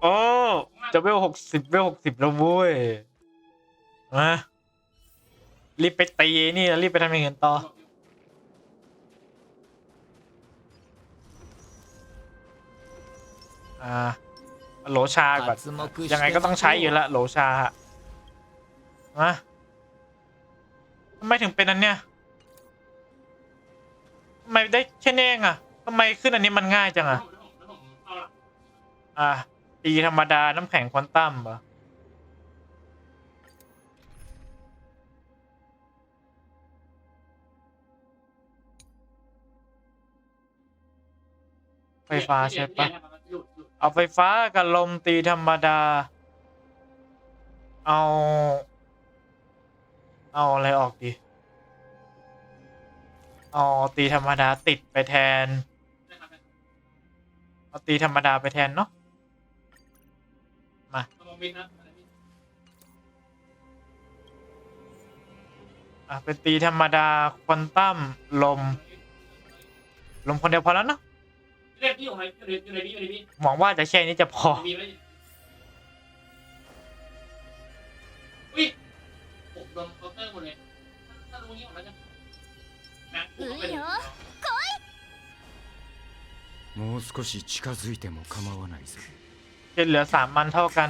โอ้จะเวลหกสิบเวลหกสิบแล้วเว้ยนะรีบไปตีนี่แล้วรีบไปทำเงินต่อ อ่า โหลชาก่อยังไงก็ต้องใช้อยู่ละโหลชาฮะนะทำไมถึงเป็นอันเนี้ยทำไมได้แค่นี้เองอะทำไมขึ้นอันนี้มันง่ายจังอะ อะตีธรรมดาน้ำแข็งควอนตัมเหรอไฟฟ้าใช่ปะเอาไฟฟ้ากับลมตีธรรมดา เอา เอาอะไรออกดี เอาตีธรรมดาติดไปแทน เอาตีธรรมดาไปแทนเนาะ มา อ่ะ เป็นตีธรรมดาควอนตัมลม ลมคนเดียวพอแล้วเนาะ เรียกพี่อยู่ไหนอยู่ในอยู่ในนี้อยู่ในนี้ หวังว่าจะแค่นี้จะพอ มีไหมอุ้ยผมโดนเคาน์เตอร์หมดเลยถ้ารู้งี้ผมน่าจะนะผมก็ไปเลย もう少し近づいても構わないぜ จะเหลือสามมันเท่ากัน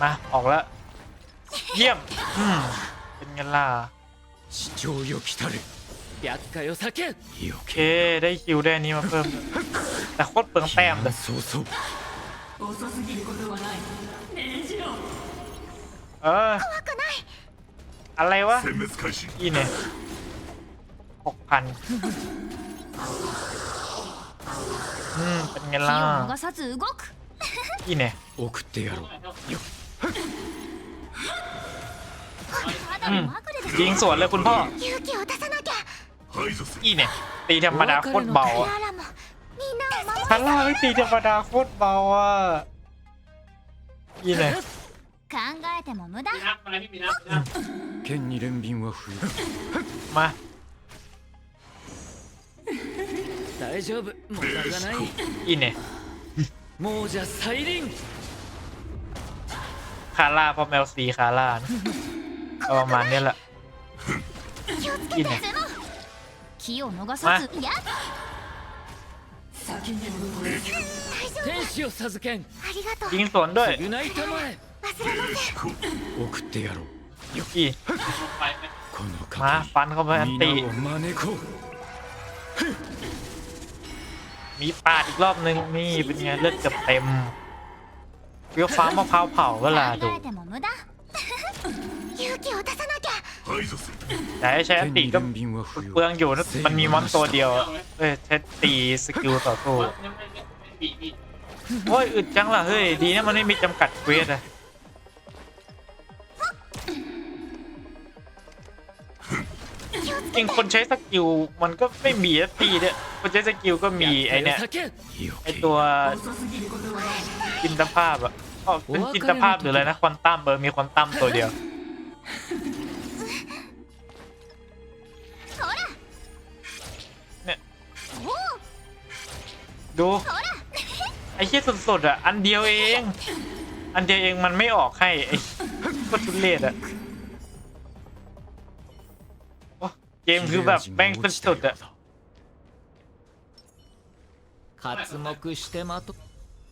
มา ออกแล้ว เยี่ยม อืม เป็นไงล่ะ 市長よ来たれ白化よ避けよ โอเค ได้คิวได้อันนี้มาเพิ่ม แต่โคตรเปลืองแต้มเลย 早々 เออ อะไรวะ อีเนี่ยหกพันอืม เป็นไง 気 ล่ะ を逃さず動く อีเนี่ย 送ってやろう た だのまぐれで ยิงสวนเลยคุณพ่อ 勇気を出さなきゃ อีเนี่ย ตีธรรมดาโคตรเบา ク อะ ララもみんなを守 คาร่าไม่ตีธรรมดาโคตรเบาอ่ะอีเนี่ย 考えても無駄 มีนับอะไรพี่มีนับมีนับ 剣に連便は不要 มา 大丈夫無駄がない อีเนี่ย 亡者再臨 ค าร่าเพราะแมวสีคาร่านะก็ประมาณนี้แหละ 気をつけいいねてゼノ気を逃さずいや天使を授けんありがとう ยิงสวนด้วย 償いたまえ忘れません送ってやろう อี ไปไหม この มา 賭 ฟันเข้าไปอัน け ตี 皆を招こう มีปาดอีกรอบนึงนี่เป็นไงเลือดเกือบเต็ม ยกฟ้ามะพร้าวเผาก็ลาดูแต่ใช้อติก็เปลืองอยู่นะมันมีมอนตัวเดียว เอ้ยใช้ตีสกิลต่อสู้โอ้ยอึดจังล่ะเฮ้ยดีนะมันไม่มีจำกัดเวทอะจริงคนใช้สกิลมันก็ไม่มีตีเนี่ยคนใช้สกิลก็มีไอเนี่ยไอตัว จินตภาพอะอ๋อเป็นจินตภาพหรืออะไรนะควอนตัมเบอร์มีควอนตัมตัวเดียว ほら เนี่ย おお ดู ほら ไอ้เชี่ยสุดๆอ่ะ อันเดียวเอง อันเดียวเองมันไม่ออกให้ไอ้ก็ทุเรศอ่ะโอ้เกมคือแบบแม่งสุดๆอ่ะ 刮目してまと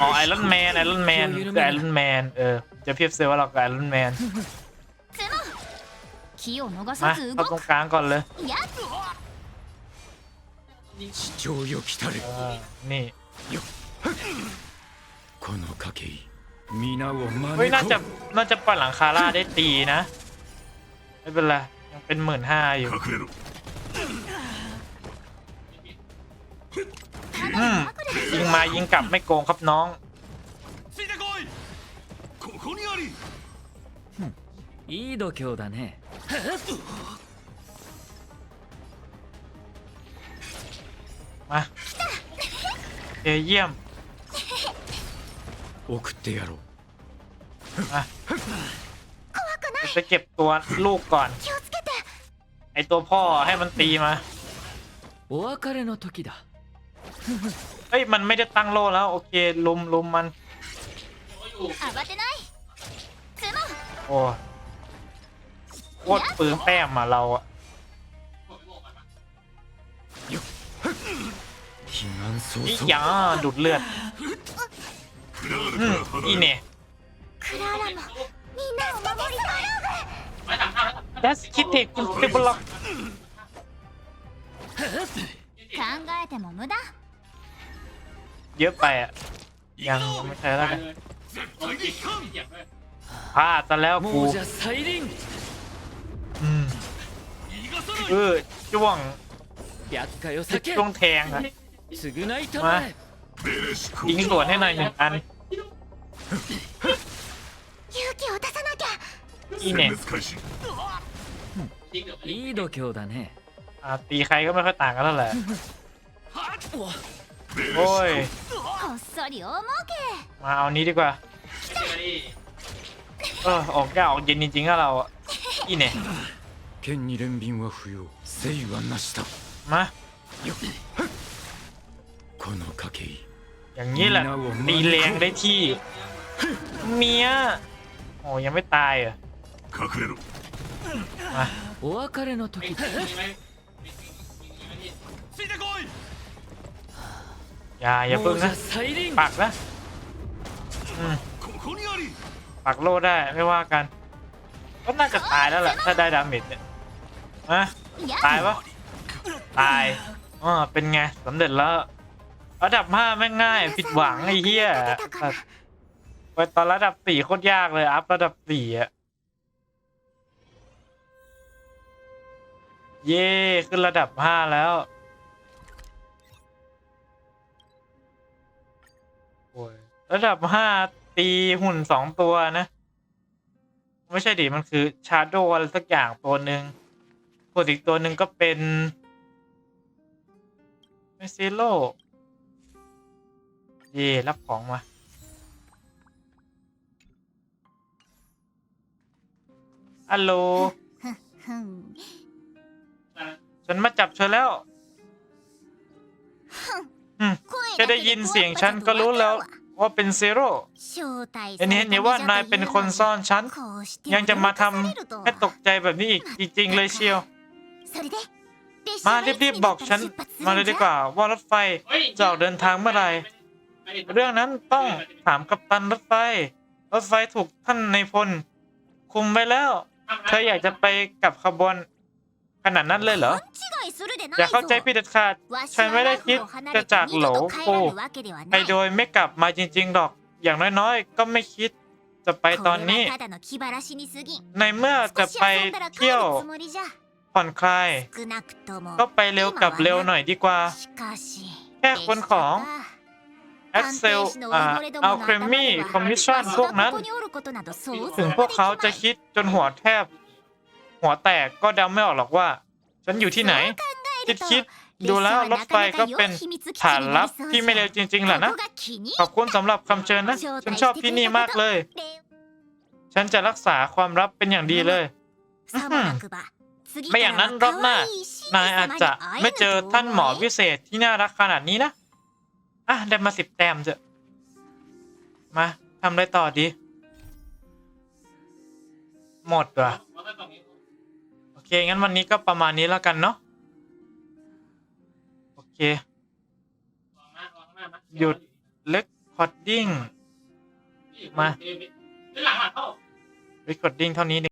อ๋อไอรอนแมนไอรอนแมนคือไอรอนแมนเออจะเพียบเซว่าเราไอรอนแมนมาเขาตรงกลางก่อนเลยนี่น่าจะน่าจะปล่อยหลังคาร่าได้ตีนะ ไม่เป็นไรยังเป็นหมื่นห้าอยู่ อืมยิงมายิงกลับไม่โกงครับน้อง ついてこいここにありいい度胸だね มาเอเยี่ยม 送ってやろう มาจะเก็บตัวลูกก่อน 気をつけて ไอตัวพ่อให้มันตีมา お別れの時だ เฮ้ยมันไม่ได้ตั้งโล่แล้ว โอเค ลุมลุมมัน 慌てない角 โอ้โคตรเปลืองแต้มอ่ะเราอะ 悲願早 อี 々 หยังดูดเลือดอืมอีเนี่ย クララもみんなを守りたい ไม่ทำท่าแล้ว ดัสคิดเทคคุณติบล็อก 考えても無駄 เยอะไปอ่ะ ยังยังไม่ใช่แล้ว ตาย กัน เลยโดนยิงเหยียบเลย พลาดซะแล้วกู 亡者再臨 อืมเออจ้วง 厄介を避け จ้วงแทงอะ 償いたまえ ยิงสวนให้หน่อยหนึ่งอัน 勇気を出さなきゃ อีเนี่ย ยิงเดี๋ยวไป いい度胸だね อ่าตีใครก็ไม่ค่อยต่างกันเท่าไหร่ โอ้ย こっそり大儲け มาเอานี้ดีกว่า ไม่เจอดิ เออออกยากออกเย็นจริงๆอะเราอะอีเนี่ย 剣に憐憫は不要誠意はなしだ มา この賭け อย่างนี้แหละตีแรงได้ที่ เมียโอ้ยังไม่ตายเหรอ่ะ 隠れろ มา お別れの時 อย่าอย่าพึ่งนะปักนะปักโลดได้ไม่ว่ากัน ก็น่าจะตายแล้วแหละถ้าได้ดาเมจเนี่ยนะตายปะตายอ๋อเป็นไงสำเร็จแล้วระดับห้าไม่ง่าย ผิดหวังไอ้เหี้ยไปตอนระดับสี่โคตรยากเลยอัพระดับสี่อะเย่ขึ้นระดับห้าแล้ว ระดับห้าตีหุ่นสองตัวนะ ไม่ใช่ดิมันคือชาร์โดอสักอย่างตัวหนึ่งส่วนอีกตัวหนึ่งก็เป็นเมซิโลเย่รับของมาอัลโหลฉันมาจับเธอแล้วจะได้ยินเสียงฉันก็รู้แล้ว ว่าเป็นเซโร่อันนี้เนี่ว่านายเป็นคนซ่อนฉัน ยังจะมาทำให้ตกใจแบบนี้อีกจริงๆเลยเชียว มารีบๆบอกฉัน มาเลยดีกว่าว่ารถไฟจะออกเดินทางเมื่อไหร่เรื่องนั้นต้องถามกัปตันรถไฟ รถไฟถูกท่านในพล คุมไปแล้ว เธออยากจะไปกับขบวนขนาดนั้นเลยเหรอ อย่าเข้าใจผิดเด็ดขาด ฉันไม่ได้คิดจะจากโหลกูไปโดยไม่กลับมาจริงๆหรอก อย่างน้อยๆ ก็ไม่คิดจะไปตอนนี้ ในเมื่อจะไปเที่ยวผ่อนคลาย ก็ไปเร็วกลับเร็วหน่อยดีกว่า แค่คนของแอคเซลเอาเครมี่คอมมิชชั่นพวกนั้น ถึงพวกเขาจะคิดจนหัวแทบ หัวแตกก็เดาไม่ออกหรอกว่า ฉันอยู่ที่ไหน คิดคิดดูแล้วรถไฟก็เป็นฐานลับที่ไม่เร็วจริงๆแหละนะ ขอบคุณสำหรับคำเชิญนะ ฉันชอบที่นี่มากเลย ฉันจะรักษาความลับเป็นอย่างดีเลย ไม่อย่างนั้นรอบหน้านายอาจจะไม่เจอท่านหมอวิเศษที่น่ารักขนาดนี้นะ อะได้มาสิบแต้มเถอะ มาทำอะไรต่อดี หมดว่ะโอ เค งั้นวันนี้ก็ประมาณนี้แล้วกันเนาะโอเค หยุดเล็ก recording มาเฮ้ยหลังหลังเข้า recording เท่านี้